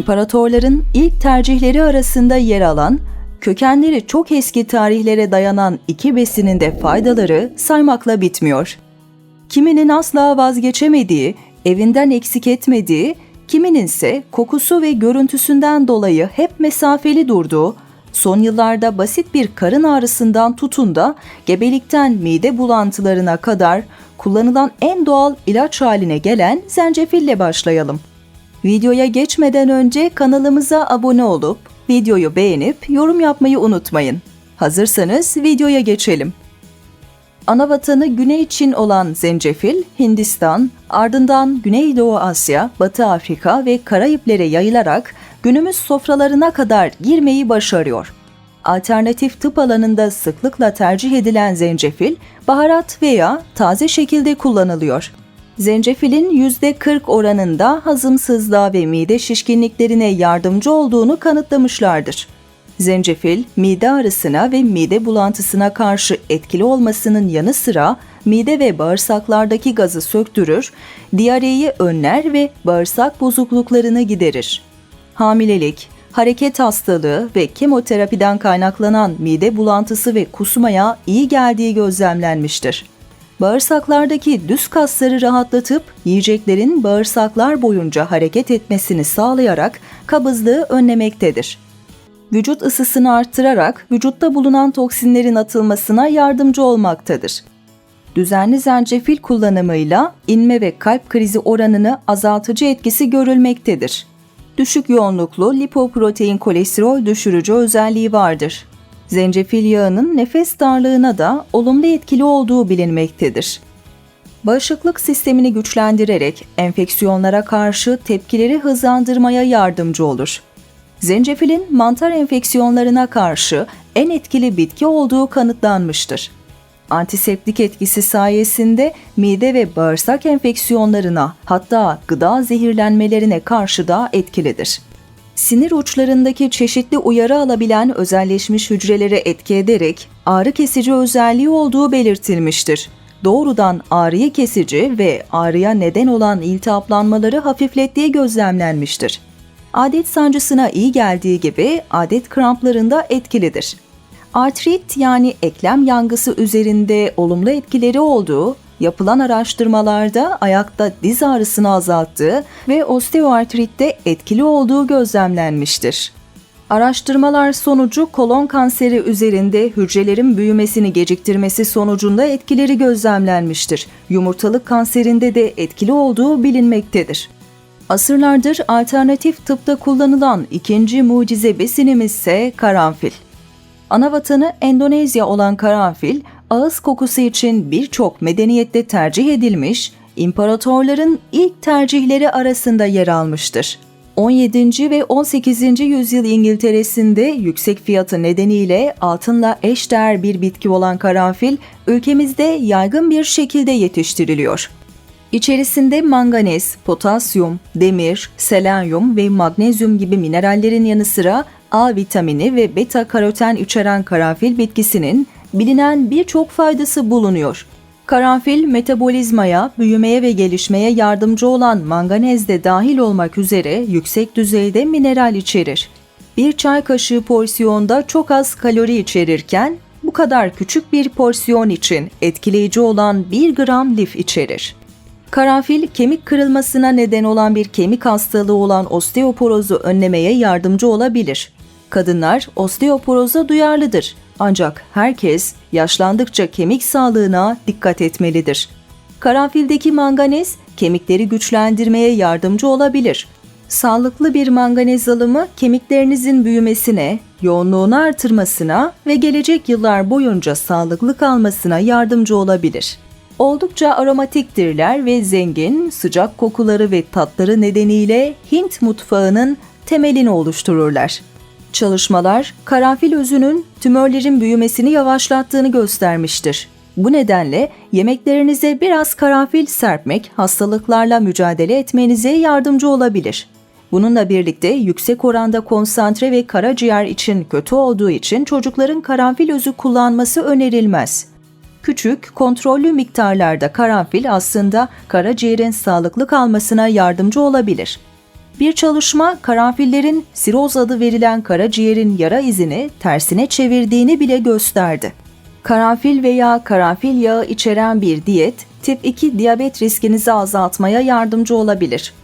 İmparatorların ilk tercihleri arasında yer alan, kökenleri çok eski tarihlere dayanan iki besinin de faydaları saymakla bitmiyor. Kiminin asla vazgeçemediği, evinden eksik etmediği, kiminin ise kokusu ve görüntüsünden dolayı hep mesafeli durduğu, son yıllarda basit bir karın ağrısından tutun da gebelikten mide bulantılarına kadar kullanılan en doğal ilaç haline gelen zencefille başlayalım. Videoya geçmeden önce kanalımıza abone olup videoyu beğenip yorum yapmayı unutmayın. Hazırsanız videoya geçelim. Ana vatanı Güney Çin olan zencefil, Hindistan, ardından Güneydoğu Asya, Batı Afrika ve Karayiplere yayılarak günümüz sofralarına kadar girmeyi başarıyor. Alternatif tıp alanında sıklıkla tercih edilen zencefil, baharat veya taze şekilde kullanılıyor. Zencefilin %40 oranında hazımsızlığa ve mide şişkinliklerine yardımcı olduğunu kanıtlamışlardır. Zencefil, mide ağrısına ve mide bulantısına karşı etkili olmasının yanı sıra mide ve bağırsaklardaki gazı söktürür, diyareyi önler ve bağırsak bozukluklarını giderir. Hamilelik, hareket hastalığı ve kemoterapiden kaynaklanan mide bulantısı ve kusmaya iyi geldiği gözlemlenmiştir. Bağırsaklardaki düz kasları rahatlatıp yiyeceklerin bağırsaklar boyunca hareket etmesini sağlayarak kabızlığı önlemektedir. Vücut ısısını arttırarak vücutta bulunan toksinlerin atılmasına yardımcı olmaktadır. Düzenli zencefil kullanımıyla inme ve kalp krizi oranını azaltıcı etkisi görülmektedir. Düşük yoğunluklu lipoprotein kolesterol düşürücü özelliği vardır. Zencefil yağının nefes darlığına da olumlu etkili olduğu bilinmektedir. Bağışıklık sistemini güçlendirerek enfeksiyonlara karşı tepkileri hızlandırmaya yardımcı olur. Zencefilin mantar enfeksiyonlarına karşı en etkili bitki olduğu kanıtlanmıştır. Antiseptik etkisi sayesinde mide ve bağırsak enfeksiyonlarına hatta gıda zehirlenmelerine karşı da etkilidir. Sinir uçlarındaki çeşitli uyarı alabilen özelleşmiş hücrelere etki ederek ağrı kesici özelliği olduğu belirtilmiştir. Doğrudan ağrıyı kesici ve ağrıya neden olan iltihaplanmaları hafiflettiği gözlemlenmiştir. Adet sancısına iyi geldiği gibi adet kramplarında etkilidir. Artrit yani eklem yangısı üzerinde olumlu etkileri olduğu, yapılan araştırmalarda ayakta diz ağrısını azalttığı ve osteoartritte etkili olduğu gözlemlenmiştir. Araştırmalar sonucu kolon kanseri üzerinde hücrelerin büyümesini geciktirmesi sonucunda etkileri gözlemlenmiştir. Yumurtalık kanserinde de etkili olduğu bilinmektedir. Asırlardır alternatif tıpta kullanılan ikinci mucize besinimiz ise karanfil. Ana vatanı Endonezya olan karanfil, ağız kokusu için birçok medeniyette tercih edilmiş, imparatorların ilk tercihleri arasında yer almıştır. 17. ve 18. yüzyıl İngiltere'sinde yüksek fiyatı nedeniyle altınla eşdeğer bir bitki olan karanfil ülkemizde yaygın bir şekilde yetiştiriliyor. İçerisinde manganez, potasyum, demir, selenyum ve magnezyum gibi minerallerin yanı sıra A vitamini ve beta karoten içeren karanfil bitkisinin bilinen birçok faydası bulunuyor. Karanfil metabolizmaya, büyümeye ve gelişmeye yardımcı olan manganez de dahil olmak üzere yüksek düzeyde mineral içerir. Bir çay kaşığı porsiyonda çok az kalori içerirken bu kadar küçük bir porsiyon için etkileyici olan 1 gram lif içerir. Karanfil, kemik kırılmasına neden olan bir kemik hastalığı olan osteoporozu önlemeye yardımcı olabilir. Kadınlar osteoporoza duyarlıdır. Ancak herkes yaşlandıkça kemik sağlığına dikkat etmelidir. Karanfildeki manganez kemikleri güçlendirmeye yardımcı olabilir. Sağlıklı bir manganez alımı kemiklerinizin büyümesine, yoğunluğunu artırmasına ve gelecek yıllar boyunca sağlıklı kalmasına yardımcı olabilir. Oldukça aromatiktirler ve zengin, sıcak kokuları ve tatları nedeniyle Hint mutfağının temelini oluştururlar. Çalışmalar, karanfil özünün tümörlerin büyümesini yavaşlattığını göstermiştir. Bu nedenle yemeklerinize biraz karanfil serpmek hastalıklarla mücadele etmenize yardımcı olabilir. Bununla birlikte yüksek oranda konsantre ve karaciğer için kötü olduğu için çocukların karanfil özü kullanması önerilmez. Küçük, kontrollü miktarlarda karanfil aslında karaciğerin sağlıklı kalmasına yardımcı olabilir. Bir çalışma karanfillerin siroz adı verilen karaciğerin yara izini tersine çevirdiğini bile gösterdi. Karanfil veya karanfil yağı içeren bir diyet tip 2 diyabet riskinizi azaltmaya yardımcı olabilir.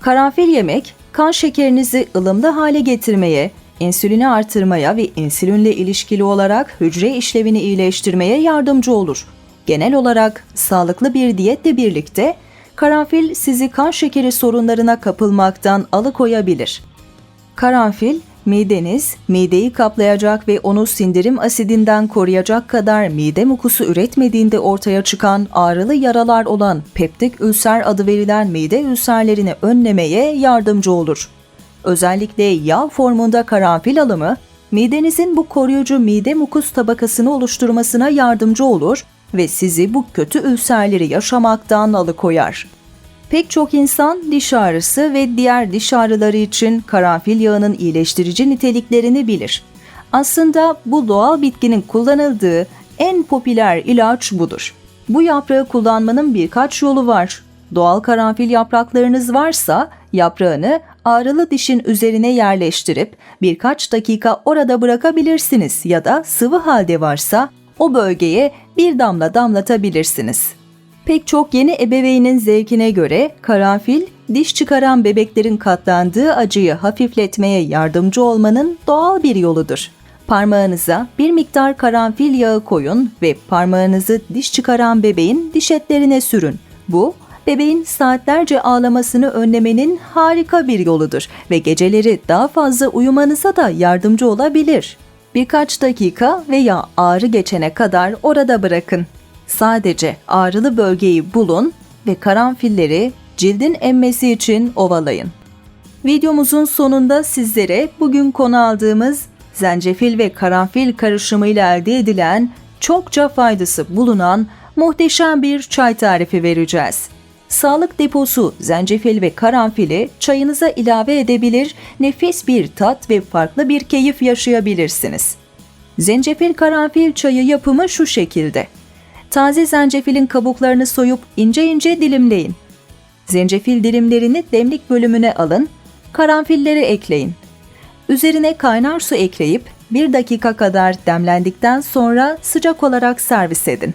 Karanfil yemek kan şekerinizi ılımlı hale getirmeye, insülini artırmaya ve insülinle ilişkili olarak hücre işlevini iyileştirmeye yardımcı olur. Genel olarak sağlıklı bir diyetle birlikte karanfil sizi kan şekeri sorunlarına kapılmaktan alıkoyabilir. Karanfil, mideniz, mideyi kaplayacak ve onu sindirim asidinden koruyacak kadar mide mukusu üretmediğinde ortaya çıkan ağrılı yaralar olan peptik ülser adı verilen mide ülserlerini önlemeye yardımcı olur. Özellikle yağ formunda karanfil alımı, midenizin bu koruyucu mide mukus tabakasını oluşturmasına yardımcı olur ve sizi bu kötü ülserleri yaşamaktan alıkoyar. Pek çok insan diş ağrısı ve diğer diş ağrıları için karanfil yağının iyileştirici niteliklerini bilir. Aslında bu doğal bitkinin kullanıldığı en popüler ilaç budur. Bu yaprağı kullanmanın birkaç yolu var. Doğal karanfil yapraklarınız varsa yaprağını ağrılı dişin üzerine yerleştirip birkaç dakika orada bırakabilirsiniz ya da sıvı halde varsa o bölgeye bir damla damlatabilirsiniz. Pek çok yeni ebeveynin zevkine göre karanfil, diş çıkaran bebeklerin katlandığı acıyı hafifletmeye yardımcı olmanın doğal bir yoludur. Parmağınıza bir miktar karanfil yağı koyun ve parmağınızı diş çıkaran bebeğin diş etlerine sürün. Bu, bebeğin saatlerce ağlamasını önlemenin harika bir yoludur ve geceleri daha fazla uyumanıza da yardımcı olabilir. Birkaç dakika veya ağrı geçene kadar orada bırakın. Sadece ağrılı bölgeyi bulun ve karanfilleri cildin emmesi için ovalayın. Videomuzun sonunda sizlere bugün konu aldığımız zencefil ve karanfil karışımıyla elde edilen çokça faydası bulunan muhteşem bir çay tarifi vereceğiz. Sağlık deposu zencefil ve karanfili çayınıza ilave edebilir, nefis bir tat ve farklı bir keyif yaşayabilirsiniz. Zencefil karanfil çayı yapımı şu şekilde. Taze zencefilin kabuklarını soyup ince ince dilimleyin. Zencefil dilimlerini demlik bölümüne alın, karanfilleri ekleyin. Üzerine kaynar su ekleyip 1 dakika kadar demlendikten sonra sıcak olarak servis edin.